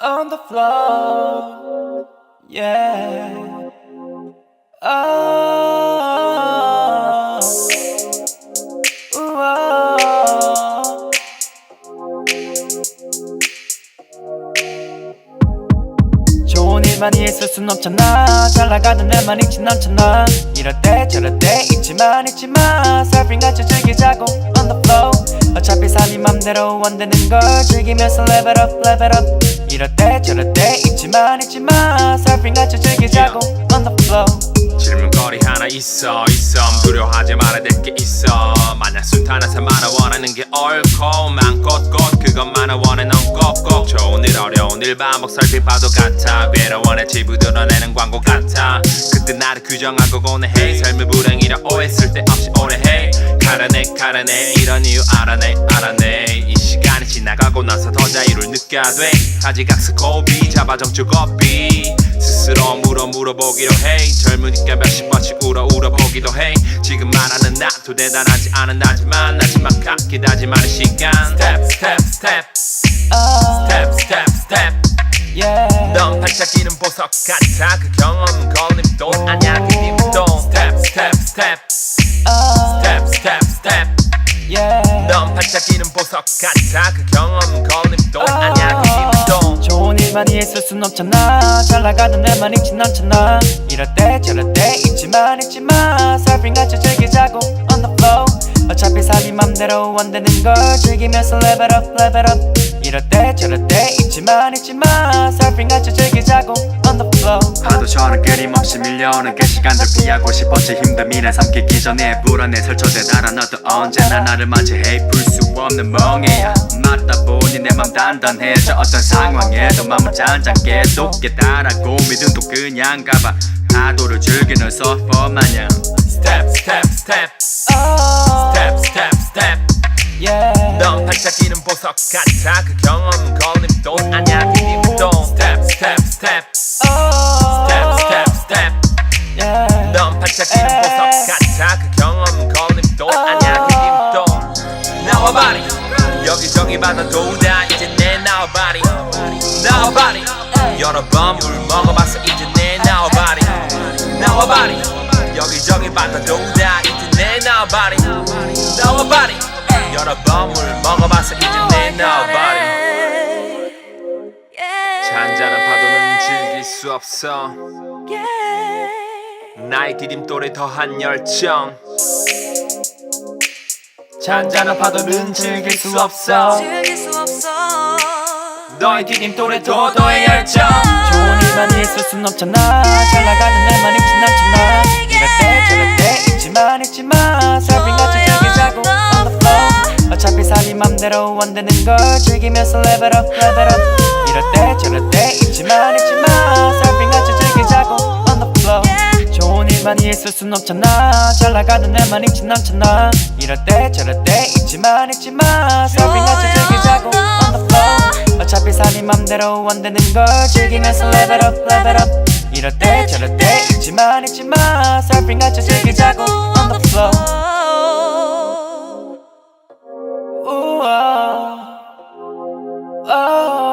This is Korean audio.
on the floor. Yeah. Oh. Oh. 좋은 일만이 있을 순 없잖아 잘 나가는 애만 있진 않잖아 이럴 때 저럴 때 있지만 있지만 서핑같이 즐기자고 on the flow 어차피 삶이 맘대로 안 되는 걸 즐기면서 level up level up. 이럴 때 저럴 때 있지만 있지만 서핑같이 즐기자고. On the flow 질문거리 하나 있어 있어. 두려워하지 말아야 될 게 있어. 만약 순탄한 말아 원하는 게 옳고 많곳곳 그것만을 원해 넌 꼭꼭. 좋은 일 어려운 일 반복 설비 봐도 같아. 괴로워내 지부 드러내는 광고 같아. 그때 나를 규정하고 고뇌해 삶을 불행이라 오해 쓸데없이 가라네 가라네. 이런 이유 알아내 알아내. 이 시간이 지나가고 나서 더 자유를 느껴야 돼. 가지각스 고비 잡아 정주 고비. 스스로 물어 물어보기로 해. 젊으니까 몇십 번씩 울어 울어보기도 해. 지금 말하는 나도 대단하지 않은 나지만 나지막하게 다짐하는 시간. 스텝 스텝 스텝 스텝 스텝 스텝 yeah. 넌 반짝이는 보석 같아. 그 경험 걸림돌 아냐 그 힘도 스텝 스텝 스텝 스텝 반짝이는 보석 같아. 그 경험 걸림돌 아냐 그 힘도. 좋은 일만이 있을 순 없잖아. 잘 나가는 애만 있진 않잖아. 이럴 때 저럴 때 있지만 있지만 서핑같이 즐기자고 on the flow. 어차피 삶이 맘대로 안 되는 걸 즐기면서 level up level up. 이럴 때 저럴 때 있지만 있지만 서핑같이 즐기자고 on the flow 파도처럼 끊임없이 밀려오는 그 시간들 피하고 싶었지. 힘든 미래 삼키기 전에 불안에 설쳐대 달아 너도 언제나 나를 맞이해. 풀 수 없는 멍해야 맞다 보니 내 맘 단단해져. 어떤 상황에도 맘을 잔잔하게 쏟게 달아고 믿음도 그냥 가봐. 파도를 즐기는 서퍼 마냥. 스텝 스텝 oh, 스텝 스텝 스텝 yeah. 넌 반짝이는 보석 같아. 그 경험 걸림돌 아냐 나와봐리 여기저기 받아도 다 이제 내 나와봐리 나와봐리 여러 번 물 먹어봤어 이제 내 나와봐리 나와봐리 여기저기 받아도 다 이제 내 나와봐리 나와봐리 여러 번 물 먹어봤어 이제 내 나와봐리 잔잔한 파도는 즐길 수 없어. 나의 디딤돌에 더한 열정 잔잔한 파도는 즐길 수 없어. 즐길 수 없어. 너의 디딤돌에 도도의 열정. 좋은 일만 있을 순 없잖아. 잘 나가는 날만 있진 않잖아 이럴 때 저럴 때 있지만 있지만. 서핑같이 즐기자고 on the flow 어차피 삶이 맘대로 안 되는 걸 즐기면서 level up 이럴 때 저럴 때 있지만 있지만 일만 있을 순 없잖아. 잘 나가는 날만 있진 않잖아. 이럴 때 저럴 때 있지만 있지만. 서핑같이 즐기자고 on the flow 어차피 삶이 맘대로 안 되는 걸 즐기면서 level up level up. 이럴 때 저럴 때 있지만 있지만. 서핑같이 즐기자고 on the flow 우와 어.